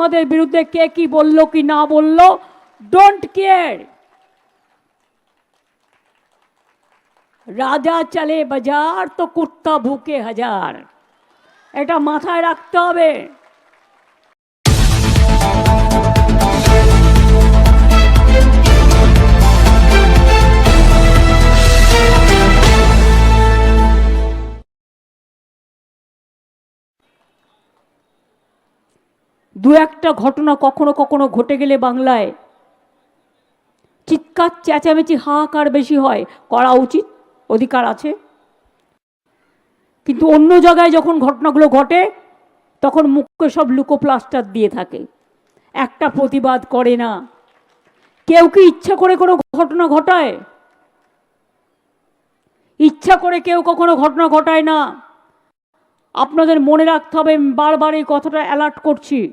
আমাদের বিরুদ্ধে কে কি বলল কি না বলল ডোন্ট কেয়ার রাজা চলে বাজার তো কুত্তা ভুকে হাজার। এটা মাথায় রাখতে হবে। দু একটা ঘটনা কখনো কখনো ঘটে গেলে বাংলায় চিৎকার, চেঁচামেচি, হাহাকার বেশি হয়। করা উচিত, অধিকার আছে। কিন্তু অন্য জায়গায় যখন ঘটনাগুলো ঘটে, তখন মুখকে সব লুকোপ্লাস্টার দিয়ে থাকে। একটা প্রতিবাদ করে না। কেউ কি ইচ্ছা করে কোনো ঘটনা ঘটায়? ইচ্ছা করে কেউ কখনো ঘটনা ঘটায় না। আপনাদের মনে রাখতে হবে, বারবার এই কথাটা অ্যালার্ট করছি।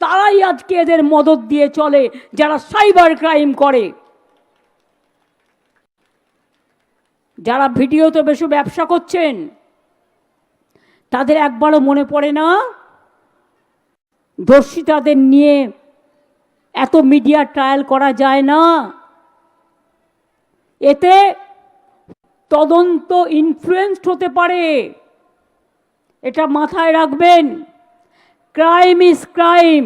তারাই আজকে এদের মদত দিয়ে চলে যারা সাইবার ক্রাইম করে। যারা ভিডিওতে বেশি ব্যবসা করছেন, তাদের একবারও মনে পড়ে না? দর্শিতাদের নিয়ে এত মিডিয়া ট্রায়াল করা যায় না? এতে তদন্ত ইনফ্লুয়েসড হতে পারে। এটা মাথায় রাখবেন। ক্রাইম ইজ ক্রাইম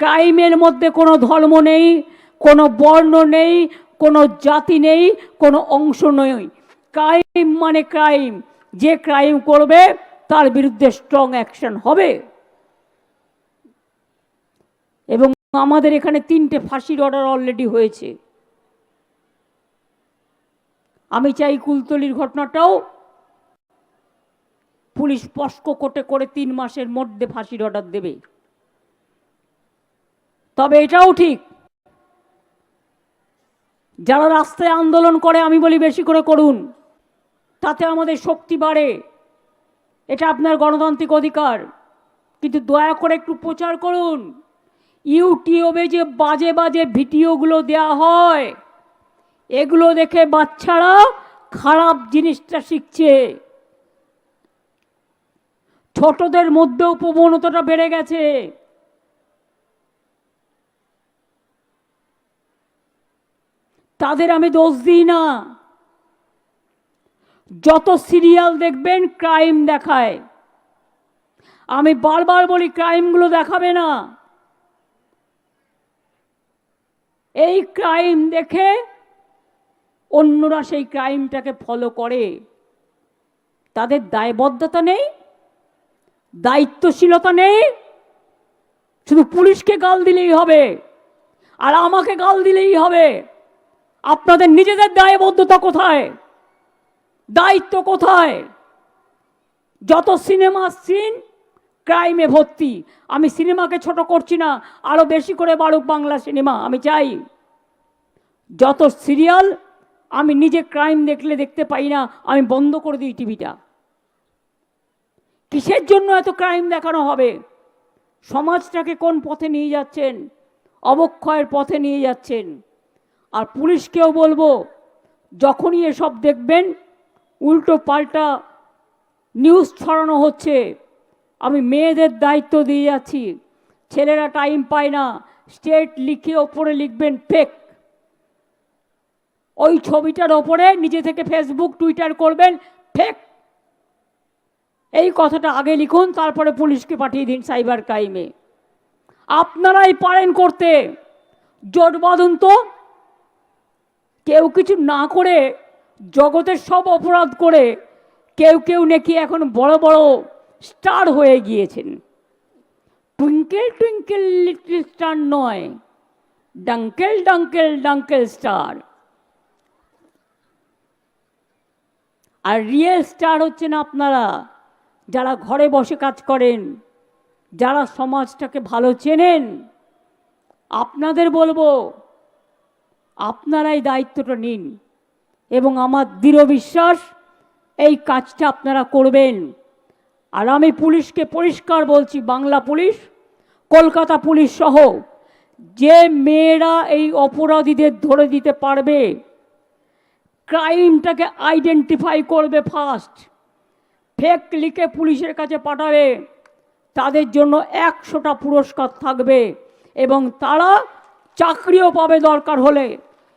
ক্রাইমের মধ্যে কোনো ধর্ম নেই, কোনো বর্ণ নেই, কোনো জাতি নেই, কোনো অংশ নেই। ক্রাইম মানে ক্রাইম যে ক্রাইম করবে, তার বিরুদ্ধে স্ট্রং অ্যাকশন হবে। এবং আমাদের এখানে তিনটে ফাঁসির অর্ডার অলরেডি হয়েছে। আমি চাই কুলতলির ঘটনাটাও পুলিশ পস্ক কোটে করে তিন মাসের মধ্যে ফাঁসির অর্ডার দেবে। তবে এটাও ঠিক, যারা রাস্তায় আন্দোলন করে, আমি বলি বেশি করে করুন, তাতে আমাদের শক্তি বাড়ে। এটা আপনার গণতান্ত্রিক অধিকার, কিন্তু দয়া করে একটু প্রচার করুন। ইউটিউবে যে বাজে বাজে ভিডিওগুলো দেয়া হয়, এগুলো দেখে বাচ্চারা খারাপ জিনিসটা শিখছে। ছোটদের মধ্যেও প্রবণতাটা বেড়ে গেছে। তাদের আমি দোষ দিই না। যত সিরিয়াল দেখবেন, ক্রাইম দেখায়। আমি বারবার বলি, ক্রাইমগুলো দেখাবে না। এই ক্রাইম দেখে অন্যরা সেই ক্রাইমটাকে ফলো করে। তাদের দায়বদ্ধতা নেই দায়িত্বশীলতা নেই, শুধু পুলিশকে গাল দিলেই হবে, আর আমাকে গাল দিলেই হবে। আপনাদের নিজেদের দায়বদ্ধতা কোথায়? দায়িত্ব কোথায়? যত সিনেমা সিন, ক্রাইমে ভর্তি। আমি সিনেমাকে ছোট করছি না আরও বেশি করে বাড়ুক বাংলা সিনেমা, আমি চাই। যত সিরিয়াল, আমি নিজে ক্রাইম দেখলে দেখতে পাই না, আমি বন্ধ করে দিই টিভিটা। কিসের জন্য এত ক্রাইম দেখানো হবে? সমাজটাকে কোন পথে নিয়ে যাচ্ছেন? অবক্ষয়ের পথে নিয়ে যাচ্ছেন? আর পুলিশকেও বলব, যখনই এসব দেখবেন, উল্টো পাল্টা নিউজ ছড়ানো হচ্ছে। আমি মেয়েদের দায়িত্ব দিয়ে যাচ্ছি। ছেলেরা টাইম পায় না। স্টেট লিখে ওপরে লিখবেন ফেক ওই ছবিটার ওপরে নিজে থেকে ফেসবুক টুইটার করবেন ফেক এই কথাটা আগে লিখুন, তারপরে পুলিশকে পাঠিয়ে দিন সাইবার ক্রাইমে। আপনারাই পারেন করতে। জোট বাঁধুন তো। কেউ কিছু না করে জগতের সব অপরাধ করে কেউ কেউ নাকি এখন বড় বড় স্টার হয়ে গিয়েছেন। টুইঙ্কেল টুইঙ্কেল লিটল স্টার নয়, ডাঙ্কেল ডাঙ্কেল ডাঙ্কেল স্টার। আর রিয়েল স্টার হচ্ছেন আপনারা। যারা ঘরে বসে কাজ করেন, যারা সমাজটাকে ভালো চেনেন, আপনাদের বলব, আপনারাই দায়িত্বটা নিন এবং আমার দৃঢ় বিশ্বাস, এই কাজটা আপনারা করবেন। আর আমি পুলিশকে পরিষ্কার বলছি, বাংলা পুলিশ, কলকাতা পুলিশ সহ, যে মেয়েরা এই অপরাধীদের ধরে দিতে পারবে, ক্রাইমটাকে আইডেন্টিফাই করবে ফার্স্ট। ফেক লিখে পুলিশের কাছে পাঠাবে। তাদের জন্য একশোটা পুরস্কার থাকবে এবং তারা চাকরিও পাবে দরকার হলে।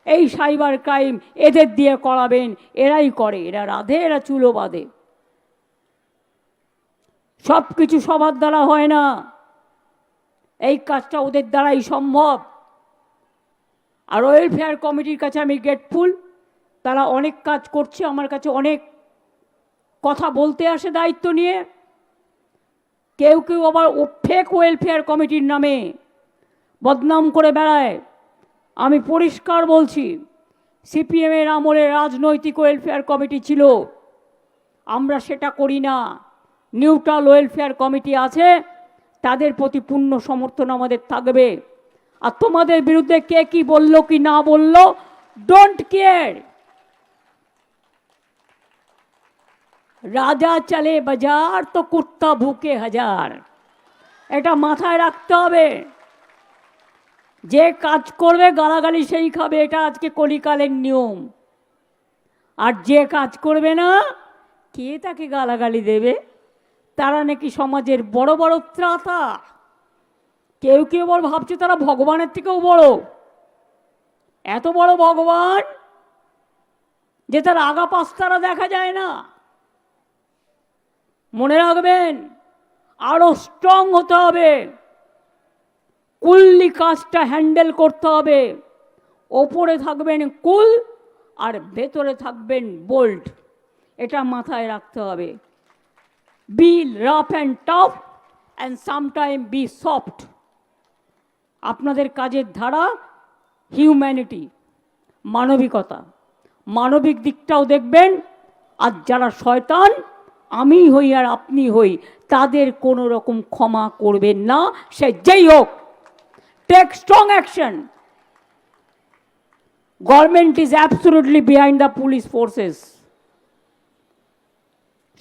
এই সাইবার ক্রাইম এদের দিয়ে করাবেন, এরাই করে, এরা রাধে, এরা চুলো বাঁধে। সব কিছু সবার দ্বারা হয় না। এই কাজটা ওদের দ্বারাই সম্ভব। আর ওয়েলফেয়ার কমিটির কাছে আমি গ্রেটফুল তারা অনেক কাজ করছে, আমার কাছে অনেক কথা বলতে আসে দায়িত্ব নিয়ে। কেউ কেউ আবার ফেক ওয়েলফেয়ার কমিটির নামে বদনাম করে বেড়ায়। আমি পরিষ্কার বলছি সিপিএমের আমলে রাজনৈতিক ওয়েলফেয়ার কমিটি ছিল। আমরা সেটা করি না। নিউট্রাল ওয়েলফেয়ার কমিটি আছে, তাদের প্রতি পূর্ণ সমর্থন আমাদের থাকবে। আর তোমাদের বিরুদ্ধে কে কি বলল কি না বলল ডোন্ট কেয়ার রাজা চলে বাজার তো কুত্তা ভুকে হাজার। এটা মাথায় রাখতে হবে। যে কাজ করবে, গালাগালি সেই খাবে, এটা আজকে কলিকালের নিয়ম। আর যে কাজ করবে না, কে তাকে গালাগালি দেবে? তারা নাকি সমাজের বড় বড় ত্রাতা। কেউ কেউ বড় ভাবছে তারা ভগবানের থেকেও বড়। এত বড় ভগবান যে তার আগা পাস্তারা দেখা যায় না। মনে রাখবেন, আরও স্ট্রং হতে হবে। কুললি কাজটা হ্যান্ডেল করতে হবে। ওপরে থাকবেন কুল আর ভেতরে থাকবেন বোল্ড এটা মাথায় রাখতে হবে। Be rough and tough and sometime be soft আপনাদের কাজের ধারা হিউম্যানিটি মানবিকতা। মানবিক দিকটাও দেখবেন, আর যারা শয়তান আমি হই আর আপনি হই, তাদের কোনো রকম ক্ষমা করবেন না, সে যেই হোক। Take strong action government is absolutely behind the police forces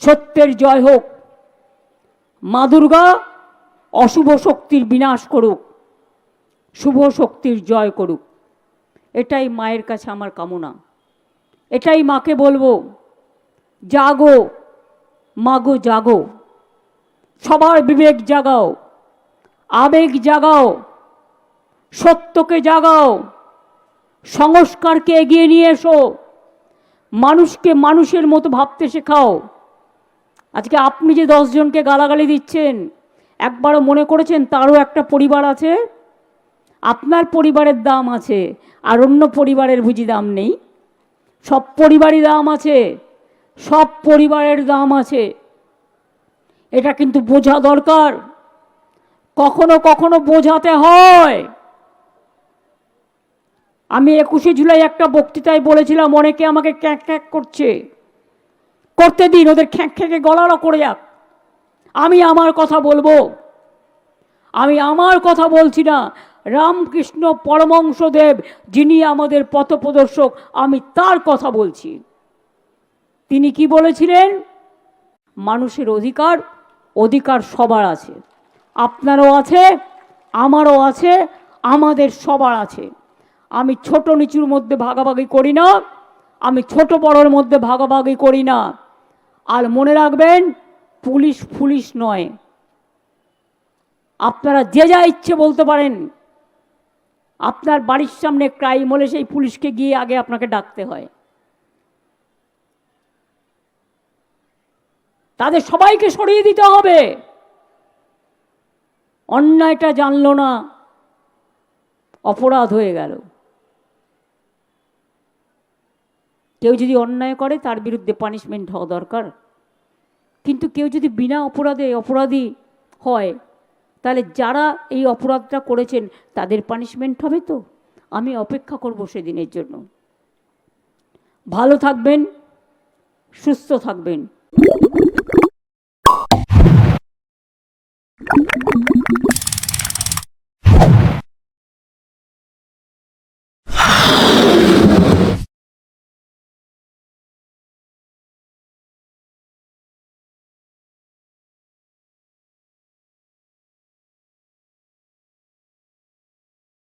সত্যের জয় হোক। মা দুর্গা, অশুভ শক্তির বিনাশ করুক। শুভ শক্তির জয় করুক। এটাই মায়ের কাছে আমার কামনা। এটাই মাকে বলব, জাগো। মাগো জাগো। সবার বিবেক জাগাও, আবেগ জাগাও, সত্যকে জাগাও, সংস্কারকে এগিয়ে নিয়ে এসো, মানুষকে মানুষের মতো ভাবতে শেখাও। আজকে আপনি যে দশজনকে গালাগালি দিচ্ছেন, একবারও মনে করেছেন তারও একটা পরিবার আছে? আপনার পরিবারের দাম আছে, আর অন্য পরিবারের বুঝি দাম নেই? সব পরিবারই দাম আছে। সব পরিবারের দাম আছে। এটা কিন্তু বোঝা দরকার। কখনো কখনো বোঝাতে হয়। আমি একুশে জুলাই একটা বক্তৃতায় বলেছিলাম, অনেকে আমাকে ক্যাঁক ক্যাঁক করছে। করতে দিন, ওদের খ্যাঁক খ্যাঁকে গলারও করে যাক। আমি আমার কথা বলব। আমি আমার কথা বলছি না। রামকৃষ্ণ পরমংশদেব যিনি আমাদের পথপ্রদর্শক, আমি তার কথা বলছি। তিনি কি বলেছিলেন? মানুষের অধিকার অধিকার সবার আছে। আপনারও আছে, আমারও আছে, আমাদের সবার আছে। আমি ছোট নিচুর মধ্যে ভাগাভাগি করি না, আমি ছোট বড়র মধ্যে ভাগাভাগি করি না। আর মনে রাখবেন, পুলিশ পুলিশ নয়। আপনারা যে যা ইচ্ছে বলতে পারেন। আপনার বাড়ির সামনে ক্রাইম হলে সেই পুলিশকে গিয়ে আগে আপনাকে ডাকতে হয়। তাদের সবাইকে সরিয়ে দিতে হবে। অন্যায়টা জানল না, অপরাধ হয়ে গেল। কেউ যদি অন্যায় করে, তার বিরুদ্ধে পানিশমেন্ট হওয়া দরকার। কিন্তু কেউ যদি বিনা অপরাধে অপরাধী হয়, তাহলে যারা এই অপরাধটা করেছেন, তাদের পানিশমেন্ট হবে তো? আমি অপেক্ষা করব সেদিনের জন্য। ভালো থাকবেন, সুস্থ থাকবেন। Thank.